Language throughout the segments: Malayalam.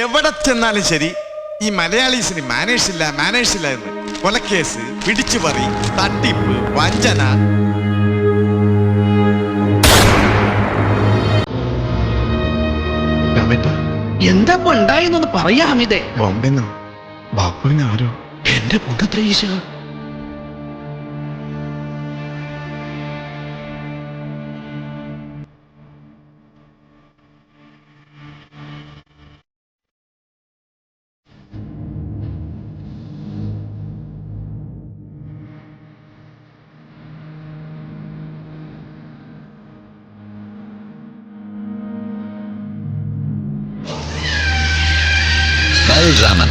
എവിടെ ചെന്നാലും ശരി ഈ മലയാളീസിന് മാനേഴ്സ് ഇല്ല മാനേഴ്സ് ഇല്ല എന്ന് കൊലക്കേസ് പിടിച്ചുപറി തട്ടിപ്പ് വഞ്ചന. എന്താ ഉണ്ടായെന്നൊന്ന് പറയാ ഹമീദേ. ബോംബെന്നോ ബാപ്പുവിനാരോ? എന്റെ പൊന്നത്ര രാമൻ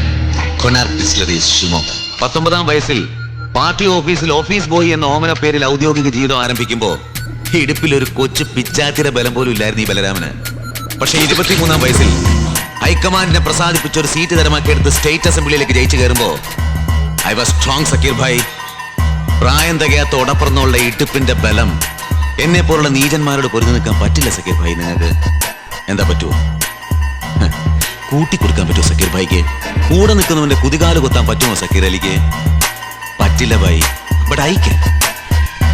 പത്തൊമ്പതാം വയസ്സിൽ പാർട്ടി ഓഫീസിൽ ഓഫീസ് ബോയ് എന്ന ഓമന പേരിൽ ഔദ്യോഗിക ജീവിതം ആരംഭിക്കുമ്പോൾ ഇടുപ്പിൽ ഒരു കൊച്ചു പിച്ചാത്തിര ബലം പോലും ഇല്ലായിരുന്നു ഈ ബലരാമന്. പക്ഷെ ഇരുപത്തിമൂന്നാം വയസ്സിൽ ഹൈക്കമാൻഡിനെ പ്രസാദിപ്പിച്ച ഒരു സീറ്റ് തരമാക്കി എടുത്ത് സ്റ്റേറ്റ് അസംബ്ലിയിലേക്ക് ജയിച്ചു കയറുമ്പോ I was strong Zakir bhai. പ്രായം തികയാത്ത ഉടപ്പുറന്നുള്ള ഇടുപ്പിന്റെ ബലം എന്നെ പോലുള്ള നീചന്മാരോട് പൊരുതി നിൽക്കാൻ പറ്റില്ല സക്കീർ ഭായ്. നിങ്ങൾക്ക് എന്താ പറ്റുമോ കൂട്ടിക്കൊടുക്കാൻ പറ്റുമോ സക്കീർ ഭായിക്ക്? കൂടെ നിൽക്കുന്നവന്റെ കുതികാൽ കൊത്താൻ പറ്റുമോ സക്കീർ അലിക്ക്? പറ്റില്ല ഭായി. ബട്ട് കൂട്ടി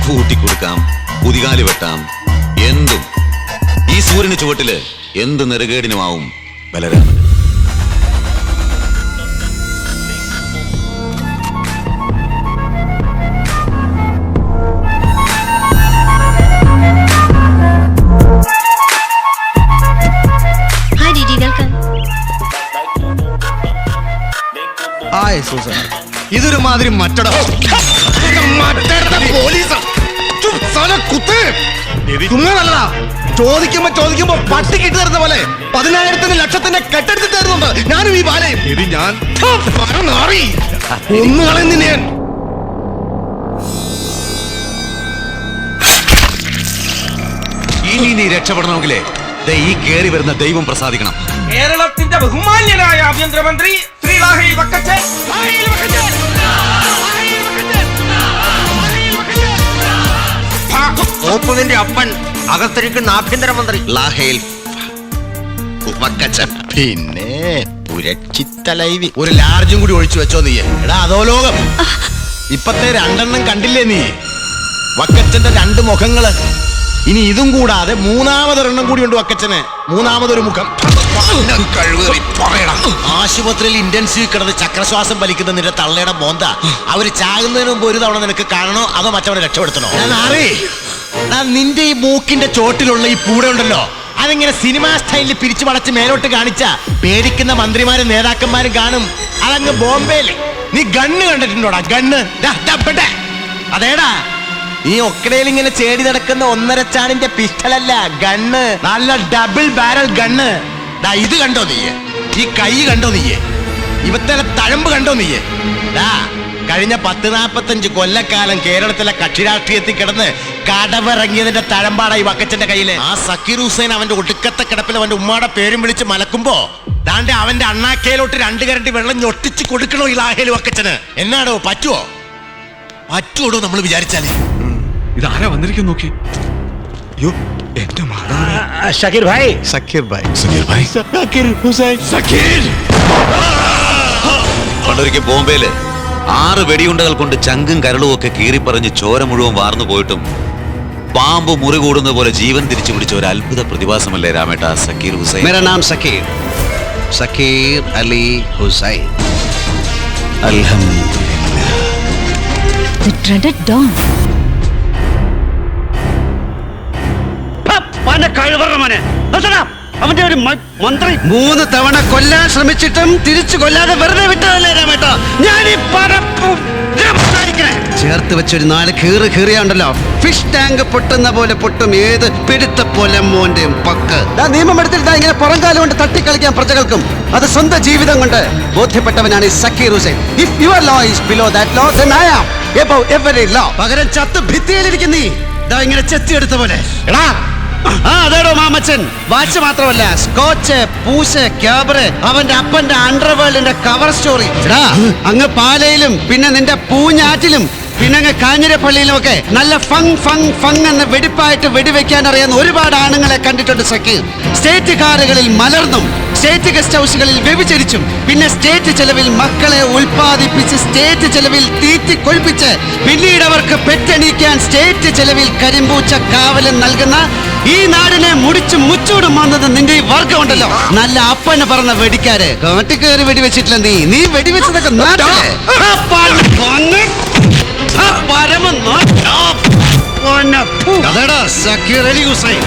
കൂട്ടിക്കൊടുക്കാം കുതികാൽ വെട്ടാം. എന്തും. ഈ സൂര്യന് ചുവട്ടിൽ എന്ത് നെറുകേടിനുമാവും ബലരാമൻ. ഇതൊരു മാതിരി മറ്റട ചോദിക്കുമ്പോ ചോദിക്കുമ്പോ പട്ടി കിട്ടി തരുന്ന പോലെ പതിനായിരത്തിന് ലക്ഷത്തിന്റെ കെട്ടെടുത്ത് തരുന്നുണ്ട്. ഞാനും ഈ ബാലയും. ഇത് ഞാൻ. ഒന്ന് കളയുന്നില്ല ഞാൻ. ഇനി നീ രക്ഷപ്പെടണമെങ്കിലേ ദേ ഈ കേറി വരുന്ന ദൈവം പ്രസാദിക്കണം. കേരളത്തിന്റെ ബഹുമാന്യനായ ആഭ്യന്തരമന്ത്രി ശ്രീ വക്കച്ചൻ വക്കച്ചൻ. അപ്പൻ അകത്തിരിക്കുന്ന ആഭ്യന്തരമന്ത്രി. ലാഹയിൽ വക്കച്ചൻ പിന്നെ പുരച്ചിത്തലൈവി. ഒരു ലാർജും കൂടി ഒഴിച്ചു വെച്ചോ നീ എടാ അതോ ലോകം. ഇപ്പത്തെ രണ്ടെണ്ണം കണ്ടില്ലേ നീ? വക്കച്ചന്റെ രണ്ട് മുഖങ്ങൾ. ഇനി ഇതും കൂടാതെ മൂന്നാമതൊരെണ്ണം കൂടി ഉണ്ട് വക്കച്ചന്. മൂന്നാമതൊരു മുഖം. ആശുപത്രിയിൽ ഇന്റൻസീവ് കിടന്ന് ചക്രശ്വാസം വലിക്കുന്ന നിന്റെ തള്ളയുടെ മോന്ത അവർ ചാകുന്നതിന് മുമ്പ് ഒരു തവണ നിനക്ക് കാണണോ അതോ മറ്റവനെ രക്ഷപ്പെടുത്തണോ? ഞാൻ നിന്റെ ഈ മൂക്കിന്റെ ചോട്ടിലുള്ള ഈ പൂട ഉണ്ടല്ലോ. അതിങ്ങനെ സിനിമാ സ്റ്റൈലിൽ പിരിച്ചു വളച്ച് മേലോട്ട് കാണിച്ച പേടിക്കുന്ന മന്ത്രിമാരും നേതാക്കന്മാരും കാണും. അതങ്ങ് ബോംബെയിൽ നീ ഗണ്ണ് കണ്ടിട്ടുണ്ടോടാ? ഗണ്ണ്. അതേടാ. ഈ ഒക്കടയിൽ ഇങ്ങനെ ചേടി നടക്കുന്ന ഒന്നര ചാണിന്റെ പിസ്റ്റലല്ല ഗണ്ണ്. നല്ല ഡബിൾ ബാരൽ ഗണ്ണ്. ഡാ ഇത് കണ്ടോ നീയെ? ഈ കൈ കണ്ടോ നീയെ? ഇവത്തെ തഴമ്പ് കണ്ടോ നീയെ? ഡാ കഴിഞ്ഞ പത്ത് നാപ്പത്തഞ്ച് കൊല്ലക്കാലം കേരളത്തിലെ കക്ഷി രാഷ്ട്രീയത്തിൽ കിടന്ന് കടവിറങ്ങിയതിന്റെ തഴമ്പാട ഈ വക്കച്ചന്റെ കയ്യിൽ. ആ സക്കീർ ഹുസൈൻ അവന്റെ ഒടുക്കത്തെ കിടപ്പിൽ അവന്റെ ഉമ്മയുടെ പേരും വിളിച്ച് മലക്കുമ്പോ ദാണ്ടെ അവന്റെ അണ്ണാക്കയിലോട്ട് രണ്ട് കരണ്ടി വെള്ളം ഞൊട്ടിച്ച് കൊടുക്കണോ ഈ ലാഹേൽ വക്കച്ചന്? എന്നാടോ പറ്റുവോ? പറ്റുവോടോ നമ്മൾ വിചാരിച്ചാലേ? ഇതാരാ വന്നിരിക്കും നോക്കി അയ്യോ എന്റെ മാതാവ് ഷക്കീർ ഭായ് സക്കീർ ഭായ് സക്കീർ ഭായ് സക്കീർ ഹുസൈൻ സക്കീർ പണ്ടൊരിക്കൽ ബോംബെയില് ആറ് വെടിയുണ്ടകൾ കൊണ്ട് ചങ്കും കരളും ഒക്കെ കീറിപ്പറഞ്ഞ് ചോര മുഴുവൻ വാർന്നു പോയിട്ടും പാമ്പ് മുറി കൂടുന്ന പോലെ ജീവൻ തിരിച്ചു പിടിച്ച ഒരു അത്ഭുത പ്രതിഭാസമല്ലേ രാമേട്ട സക്കീർ ഹുസൈൻ मेरा नाम Sakir Sakir Ali Hussain The dreaded dawn. അവന്റെ ഒരു മന്ത്രി. മൂന്ന് തവണ കൊല്ലാൻ ശ്രമിച്ചിട്ടും തിരിച്ചു കൊല്ലാതെ വെറുതെ വിട്ടതല്ലേ രാമേട്ടോ? ഞാൻ ഈ സംസാരിക്കണേ ചേർത്ത് വെച്ചൊരു നാല് കീറ് കീറിയാണ്ടല്ലോ. ഫിഷ് ടാങ്ക് പൊട്ടുന്ന പോലെ പൊട്ടും ഏത് പിടുത്ത പോലെ മോന്റെയും പക്ക് നിയമം എടുത്തിട്ട് ഇങ്ങനെ പുറംകാലം കൊണ്ട് തട്ടിക്കളിക്കാൻ പ്രജകൾക്കും അത് സ്വന്തം ജീവിതം കൊണ്ട് ബോധ്യപ്പെട്ടവനാണ് ഈ Zakir Hussain. If your law is below that law then I am above every law പകരം ചത്ത് ഭിത്തിയിലിരിക്കുന്ന ദാ ഇങ്ങനെ ചെത്തിയെടുത്ത പോലെ. എടാ ആ മാമച്ചൻ. വാച്ച് മാത്രമല്ല സ്കോച്ച് പൂശ് ക്യാബറ് അവന്റെ അപ്പന്റെ അണ്ടർവേൾഡിന്റെ കവർ സ്റ്റോറി അങ്ങ് പാലയിലും പിന്നെ നിന്റെ പൂഞ്ഞാറ്റിലും പിന്നെ അങ്ങ് കാഞ്ഞിരപ്പള്ളിയിലും ഒക്കെ നല്ല ഫങ് ഫങ് ഫങ് എന്ന് വെടിപ്പായിട്ട് വെടിവെക്കാൻ അറിയാവുന്ന ഒരുപാട് ആണുങ്ങളെ കണ്ടിട്ടുണ്ട് സക്കീർ സ്റ്റേറ്റ് കാറുകളിൽ മലർന്നും സ്റ്റേറ്റ് ഗസ്റ്റ് ഹൗസുകളിൽ വ്യഭിചരിച്ചും പിന്നെ സ്റ്റേറ്റ് ചെലവിൽ മക്കളെ ഉൽപ്പാദിപ്പിച്ച് സ്റ്റേറ്റ് ചെലവിൽ തീറ്റി കൊഴിപ്പിച്ച് പിന്നീട് അവർക്ക് പെറ്റണീക്കാൻ സ്റ്റേറ്റ് ചെലവിൽ കരിമ്പൂച്ച കാവലം നൽകുന്ന ഈ നാടിനെ മുടിച്ചു മുച്ചൂടും വന്നത് നിന്റെ ഈ വർഗം ഉണ്ടല്ലോ നല്ല അപ്പനെ പറഞ്ഞ വെടിക്കാര്. കാട്ടി കയറി വെടിവെച്ചിട്ടില്ല നീ. നീ വെടിവെച്ചതൊക്കെ പരമ സക്കീർ അലി ഹുസൈൻ.